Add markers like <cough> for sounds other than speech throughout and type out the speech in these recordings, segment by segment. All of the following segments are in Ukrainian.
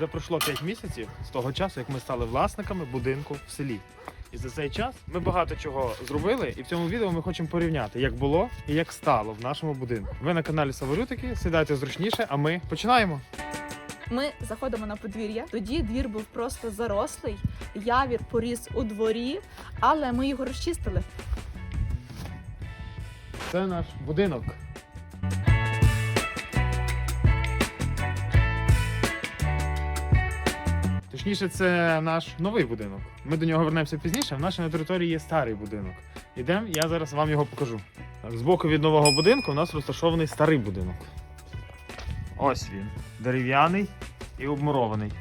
Вже пройшло 5 місяців з того часу, як ми стали власниками будинку в селі. І за цей час ми багато чого зробили, і в цьому відео ми хочемо порівняти, як було і як стало в нашому будинку. Ви на каналі Саворютики, сідайте зручніше, а ми починаємо. Ми заходимо на подвір'я. Тоді двір був просто зарослий, явір поріс у дворі, але ми його розчистили. Це наш будинок. Точніше, це наш новий будинок. Ми до нього вернемося пізніше. В нашій на території є старий будинок. Ідемо, я зараз вам його покажу. Так, збоку від нового будинку у нас розташований старий будинок. Ось він. Дерев'яний і обмурований.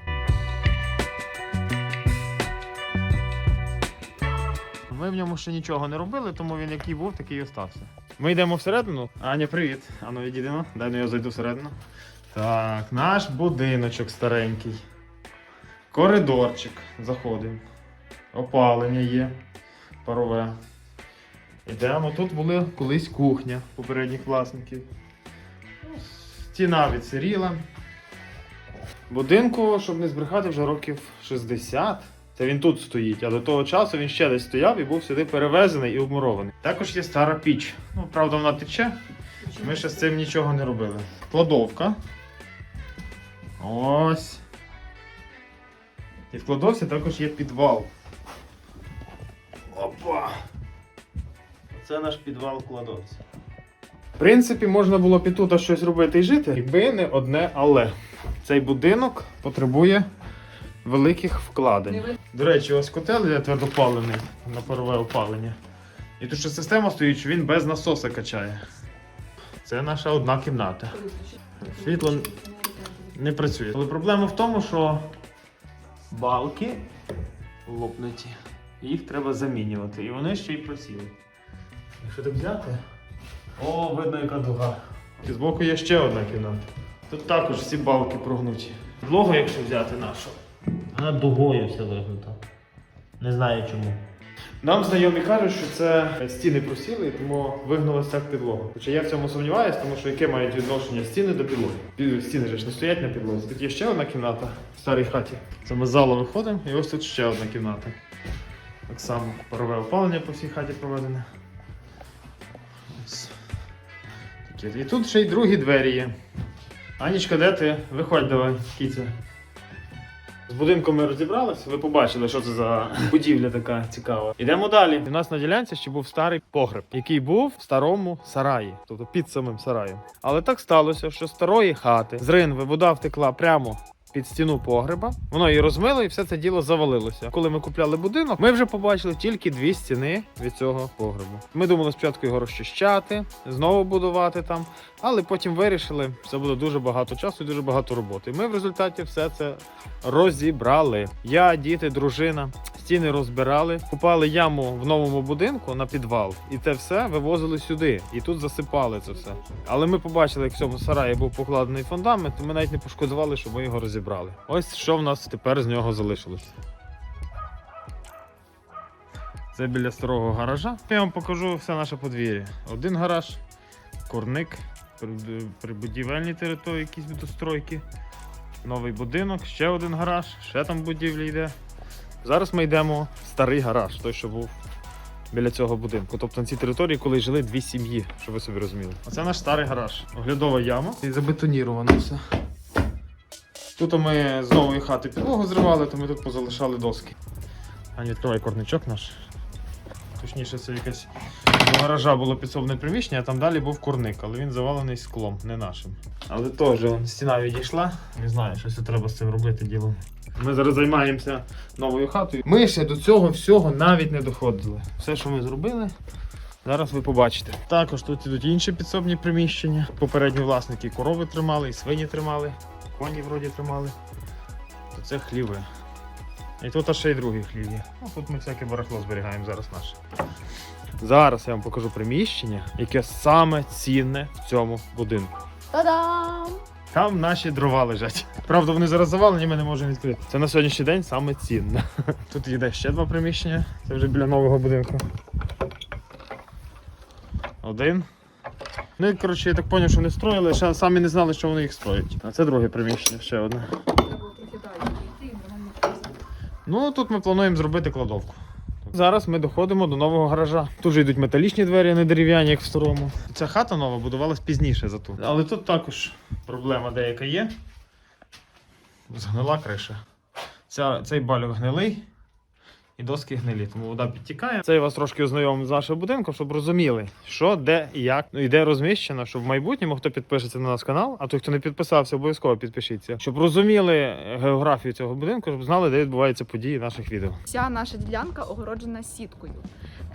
Ми в ньому ще нічого не робили, тому він який був, такий і остався. Ми йдемо всередину. Аня, привіт. Ану, відійдемо. Дай ну я зайду всередину. Так, наш будиночок старенький. Коридорчик. Заходимо. Опалення є. Парове. Ідемо. Тут була колись кухня попередніх власників. Ну, Стіна відсиріла. Будинку, щоб не збрехати, вже років 60. Це він тут стоїть, а до того часу він ще десь стояв і був сюди перевезений і обмурований. Також є стара піч. Ну, правда, вона тече. Ми ще з цим нічого не робили. Кладовка. Ось. І в кладовці також є підвал. Опа! Це наш підвал кладовці. В принципі, можна було б і тут щось робити і жити, якби не одне але. Цей будинок потребує великих вкладень. До речі, ось котел є твердопалений на парове опалення. І тут ще система стоїть, що він без насоса качає. Це наша одна кімната. Світло не працює. Але проблема в тому, що балки лопнуті. Їх треба замінювати. І вони ще й просіли. Якщо так взяти. О, видно, яка дуга. І збоку є ще одна кімната. Тут також всі балки прогнуті. Підлогу, якщо взяти нашу. Вона дугою вся вигнута. Не знаю чому. Нам знайомі кажуть, що це стіни просіли, тому вигнулася підлога. Хоча я в цьому сумніваюся, тому що яке мають відношення стіни до підлоги. Стіни ж не стоять на підлозі. Тут є ще одна кімната в старій хаті. Це ми з залу виходимо, і ось тут ще одна кімната. Так само парове опалення по всій хаті проведене. Ось. І тут ще й другі двері є. Анічка, де ти? Виходь давай, кіця. З будинком ми розібралися, ви побачили, що це за будівля така цікава. Ідемо далі. У нас на ділянці ще був старий погреб, який був в старому сараї, тобто під самим сараєм. Але так сталося, що з старої хати з ринви вода втекла прямо. Під стіну погреба, воно її розмило і все це діло завалилося. Коли ми купляли будинок, ми вже побачили тільки дві стіни від цього погребу. Ми думали спочатку його розчищати, знову будувати там, але потім вирішили, це буде дуже багато часу і дуже багато роботи. Ми в результаті все це розібрали. Я, діти, дружина, стіни розбирали, купали яму в новому будинку на підвал, і це все вивозили сюди. І тут засипали це все. Але ми побачили, як в цьому сараї був покладений фундамент, і ми навіть не пошкодували, щоб ми його розібрали. Ось що в нас тепер з нього залишилось. Це біля старого гаража. Я вам покажу все наше подвір'я. Один гараж, курник, при, при території якісь достройки. Новий будинок, ще один гараж, ще там будівля йде. Зараз ми йдемо в старий гараж, той, що був біля цього будинку. Тобто на цій території, коли жили дві сім'ї, щоб ви собі розуміли. Оце наш старий гараж. Оглядова яма і забетоніровано все. Тут ми з нової хати підлогу зривали, то ми тут позалишали доски. Ані, відкривай корничок наш. Точніше, це якесь до гаража було підсобне приміщення, а там далі був курник, але він завалений склом, не нашим. Але теж стіна відійшла. Не знаю, що це треба з цим робити ділом. Ми зараз займаємося новою хатою. Ми ще до цього всього навіть не доходили. Все, що ми зробили, зараз ви побачите. Також тут ідуть інші підсобні приміщення. Попередні власники корови тримали, і свині тримали, коні вроді тримали. То це хліви. І тут аж ще й другий хлів є. Ну, тут ми всяке барахло зберігаємо зараз наше. Зараз я вам покажу приміщення, яке саме цінне в цьому будинку. Та-дам! Там наші дрова лежать. Правда, вони зараз завалені, ми не можемо відкрити. Це на сьогоднішній день саме цінне. Тут йде ще два приміщення. Це вже біля нового будинку. Один. Ну, і, коротше, я так зрозумів, що вони строїли, ще самі не знали, що вони їх строять. А це друге приміщення, ще одне. Треба було трохи далі. Ну тут ми плануємо зробити кладовку. Зараз ми доходимо до нового гаража. Тут же йдуть металічні двері, а не дерев'яні, як в старому. Ця хата нова будувалась пізніше за ту. Але тут також проблема деяка є. Згнила криша. Ця, цей балюк гнилий і доски гнилі, тому вода підтікає. Це я вас трошки ознайомив з нашим будинком, щоб розуміли, що, де і як, ну і де розміщено, щоб в майбутньому хто підпишеться на наш канал, а той, хто не підписався, обов'язково підпишіться, щоб розуміли географію цього будинку, щоб знали, де відбуваються події наших відео. Вся наша ділянка огороджена сіткою.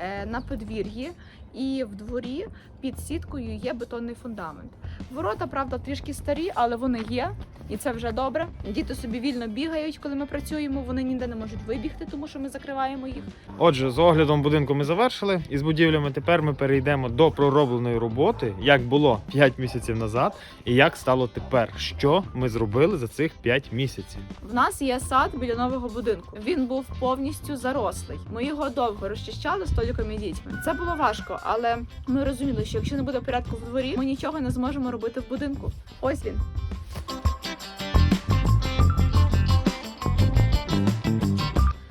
Е, На подвір'ї і в дворі під сіткою є бетонний фундамент. Ворота, правда, трішки старі, але вони є, і це вже добре. Діти собі вільно бігають, коли ми працюємо. Вони ніде не можуть вибігти, тому що ми закриваємо їх. Отже, з оглядом будинку ми завершили. І з будівлями тепер ми перейдемо до проробленої роботи, як було 5 місяців назад, і як стало тепер. Що ми зробили за цих 5 місяців. В нас є сад біля нового будинку. Він був повністю зарослий. Ми його довго розчищали столиками і дітьми. Це було важко, але ми розуміли, що якщо не буде порядку в дворі, ми нічого не зможемо робити в будинку. Ось він.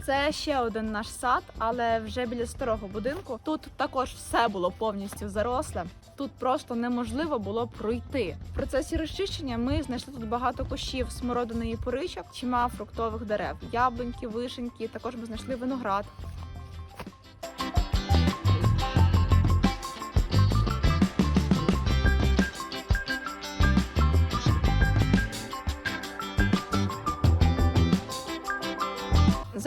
Це ще один наш сад, але вже біля старого будинку. Тут також все було повністю заросле. Тут просто неможливо було пройти. В процесі розчищення ми знайшли тут багато кущів смородини і поричок, чимало фруктових дерев, яблуньки, вишеньки. Також ми знайшли виноград.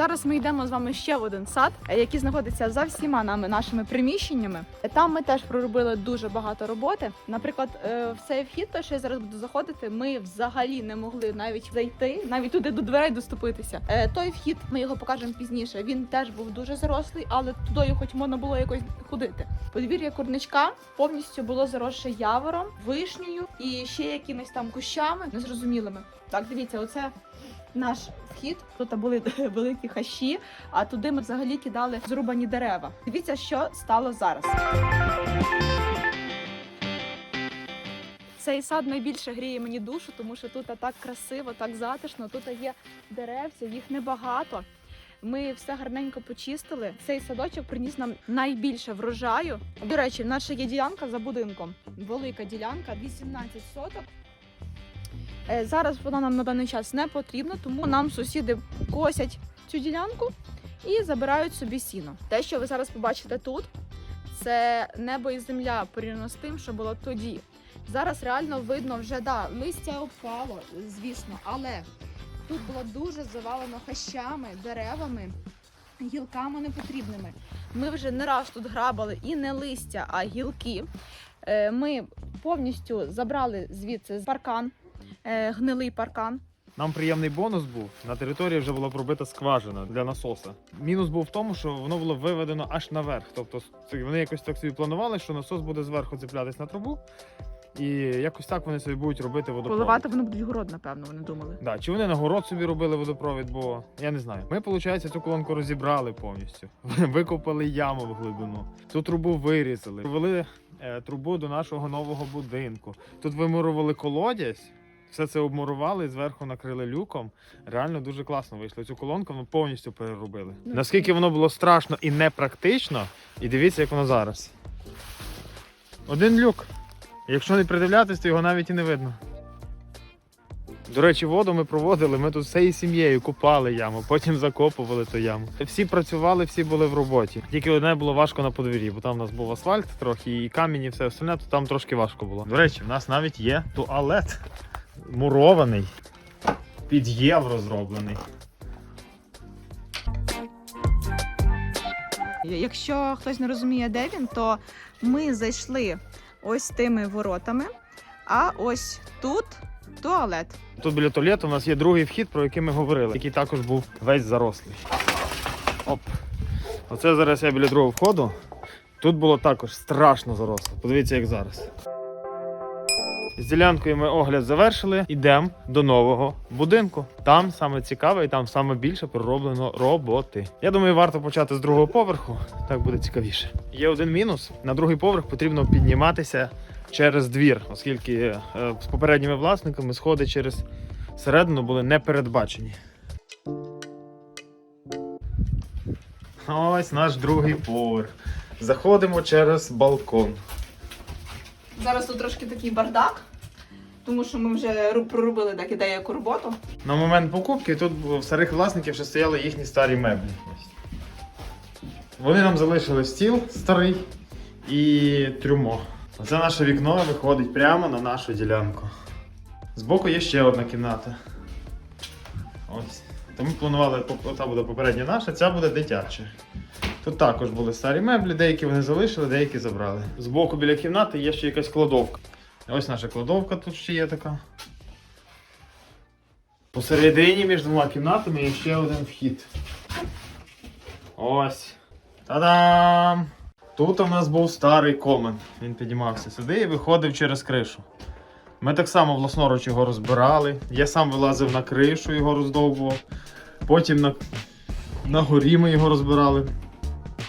Зараз ми йдемо з вами ще в один сад, е, який знаходиться за всіма нами нашими приміщеннями. Там ми теж проробили дуже багато роботи. Наприклад, е, в цей вхід, то що я зараз буду заходити, ми взагалі не могли навіть зайти, навіть туди до дверей доступитися. Е, Той вхід ми його покажемо пізніше. Він теж був дуже зарослий, але туди хоч можна було якось ходити. Подвір'я курничка повністю було заросше явором, вишнею і ще якимись там кущами незрозумілими. Так, дивіться, оце наш вхід. Тут були <laughs> великі хащі, а туди ми взагалі кидали зрубані дерева. Дивіться, що стало зараз. Цей сад найбільше гріє мені душу, тому що тут так красиво, так затишно. Тут є деревця, їх небагато. Ми все гарненько почистили. Цей садочок приніс нам найбільше врожаю. До речі, нас є ділянка за будинком. Велика ділянка, 18 соток. Е, Зараз вона нам на даний час не потрібна, тому нам сусіди косять цю ділянку і забирають собі сіно. Те, що ви зараз побачите тут, це небо і земля порівняно з тим, що було тоді. Зараз реально видно вже да, листя обпало, звісно, але тут було дуже завалено хащами, деревами, гілками непотрібними. Ми вже не раз тут грабали і не листя, а гілки. Е, Ми повністю забрали звідси паркан, гнилий паркан. Нам приємний бонус був. На території вже була пробита скважина для насоса. Мінус був в тому, що воно було виведено аж наверх. Тобто вони якось так собі планували, що насос буде зверху цеплятись на трубу, і якось так вони собі будуть робити водопровід. Поливати вони будуть город, напевно, вони думали. Да, чи вони на город собі робили водопровід, бо я не знаю. Ми, виходить, цю колонку розібрали повністю. <laughs> Викопали яму в глибину. Ту трубу вирізали, провели е, трубу до нашого нового будинку. Тут вимурували колодязь. Все це обмурували, зверху накрили люком. Реально дуже класно вийшло. Цю колонку ми повністю переробили. Ну, Наскільки воно було страшно і непрактично, і дивіться, як воно зараз. Один люк. Якщо не придивлятись, то його навіть і не видно. До речі, воду ми проводили, ми тут всією сім'єю купали яму, потім закопували ту яму. Всі працювали, всі були в роботі. Тільки одне було важко на подвір'ї, бо там у нас був асфальт трохи, і камінь, і все остальне, то там трошки важко було. До речі, в нас навіть є туалет мурований, під євро зроблений. Якщо хтось не розуміє, де він, то ми зайшли ось тими воротами, а ось тут туалет. Тут біля туалету у нас є другий вхід, про який ми говорили, який також був весь зарослий. Оп. Оце зараз я біля другого входу. Тут було також страшно заросло. Подивіться, як зараз. З ділянкою ми огляд завершили. Ідемо до нового будинку. Там саме цікаве і там саме більше пророблено роботи. Я думаю, варто почати з другого поверху. Так буде цікавіше. Є один мінус: на другий поверх потрібно підніматися через двір, оскільки е, з попередніми власниками сходи через середину були не передбачені. Ось наш другий поверх. Заходимо через балкон. Зараз тут трошки такий бардак, тому що ми вже проробили так деяку роботу. На момент покупки тут в старих власників ще стояли їхні старі меблі. Вони нам залишили стіл старий і трюмо. Оце наше вікно виходить прямо на нашу ділянку. Збоку є ще одна кімната. Ось. Тому планували, ота буде попередня наша, ця буде дитяча. Тут також були старі меблі, деякі вони залишили, деякі забрали. Збоку біля кімнати є ще якась кладовка. Ось наша кладовка тут ще є така. Посередині між двома кімнатами є ще один вхід. Ось. Та-дам! Тут у нас був старий комен. Він підіймався сюди і виходив через кришу. Ми так само власноруч його розбирали. Я сам вилазив на кришу, його роздовбував. Потім на, на горі ми його розбирали.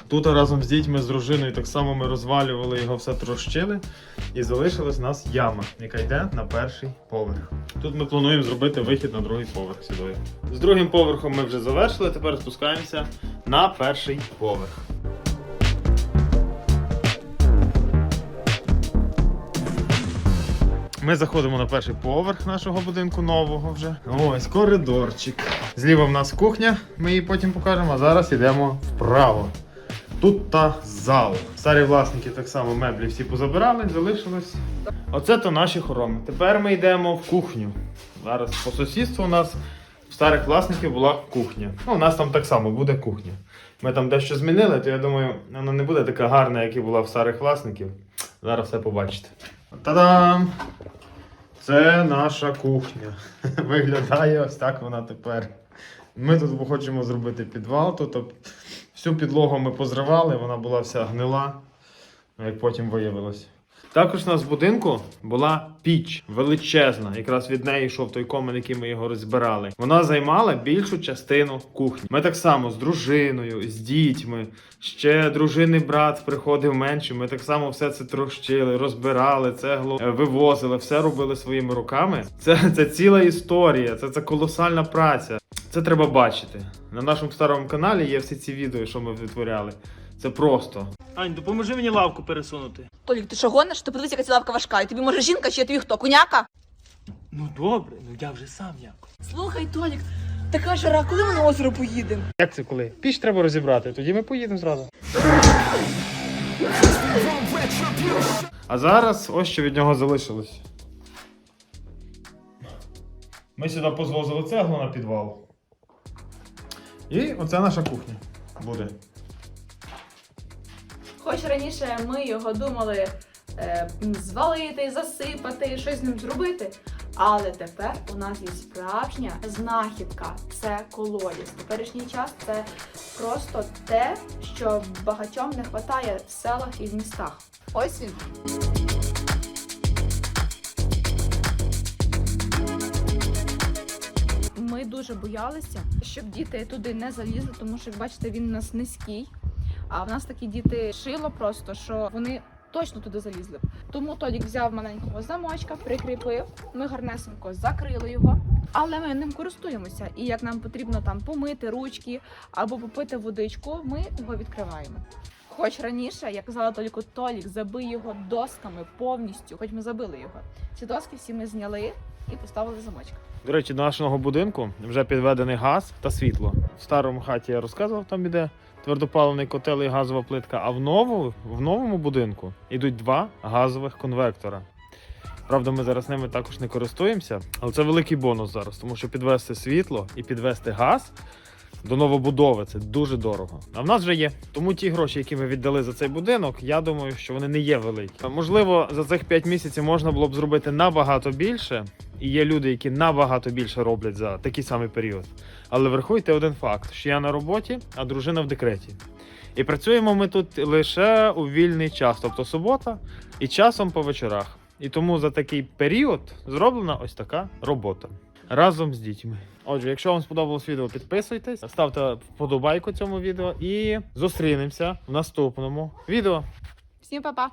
Тут разом з дітьми, з дружиною так само ми розвалювали його, все трощили. І залишилась у нас яма, яка йде на перший поверх. Тут ми плануємо зробити вихід на другий поверх сюди. З другим поверхом ми вже завершили, тепер спускаємося на перший поверх. Ми заходимо на перший поверх нашого будинку нового вже. Ось коридорчик. Зліва в нас кухня, ми її потім покажемо, а зараз йдемо вправо. Тут та зал. Старі власники так само меблі всі позабирали, залишилось. Оце то наші хороми. Тепер ми йдемо в кухню. Зараз по сусідству у нас в старих власників була кухня. Ну, у нас там так само буде кухня. Ми там дещо змінили, то я думаю, вона не буде така гарна, як і була в старих власників. Зараз все побачите. Та-дам! Це наша кухня. <laughs> Виглядає ось так вона тепер. Ми тут хочемо зробити підвал. Об- всю підлогу ми позривали, вона була вся гнила, як потім виявилось. Також у нас в будинку була піч величезна. Якраз від неї йшов той комен, який ми його розбирали. Вона займала більшу частину кухні. Ми так само з дружиною, з дітьми. Ще дружини брат приходив менше. Ми так само все це трощили, розбирали, цеглу е, вивозили, все робили своїми руками. Це, це ціла історія, це, це колосальна праця. Це треба бачити. На нашому старому каналі є всі ці відео, що ми витворяли. Це просто. Ань, допоможи мені лавку пересунути. Толік, ти що гониш? Ти подивися, яка ця лавка важка. І тобі може жінка, чи я тобі хто? Коняка? Ну добре, ну я вже сам як. Слухай, Толік, така жара, коли ми на озеро поїдемо? Як це коли? Піч треба розібрати, тоді ми поїдемо зразу. А зараз ось що від нього залишилось. Ми сюди позвозили цеглу на підвал. І оце наша кухня буде. Хоч раніше ми його думали е, звалити, засипати, щось з ним зробити. Але тепер у нас є справжня знахідка це колодязь. Теперішній час це просто те, що багатьом не вистачає в селах і в містах. Ось він. Дуже боялися, щоб діти туди не залізли, тому що, як бачите, він у нас низький. А в нас такі діти шило просто, що вони точно туди залізли. Тому Толік взяв маленького замочка, прикріпив. Ми гарнесенько закрили його, але ми ним користуємося. І як нам потрібно там помити ручки або попити водичку, ми його відкриваємо. Хоч раніше, я казала Толіку, Толік, забий його досками повністю, хоч ми забили його. Ці доски всі ми зняли і поставили замочок. До речі, до нашого будинку вже підведений газ та світло. В старому хаті я розказував, там іде твердопаливний котел і газова плитка. А в, нову, в новому будинку йдуть два газових конвектора. Правда, ми зараз ними також не користуємося, але це великий бонус зараз, тому що підвести світло і підвести газ до новобудови це дуже дорого. А в нас вже є. Тому ті гроші, які ми віддали за цей будинок, я думаю, що вони не є великі. Можливо, за цих 5 місяців можна було б зробити набагато більше. І є люди, які набагато більше роблять за такий самий період. Але врахуйте один факт: що я на роботі, а дружина в декреті. І працюємо ми тут лише у вільний час, тобто субота, і часом по вечорах. І тому за такий період зроблена ось така робота разом з дітьми. Отже, якщо вам сподобалось відео, підписуйтесь, ставте вподобайку цьому відео і зустрінемося в наступному відео. Всім па-па!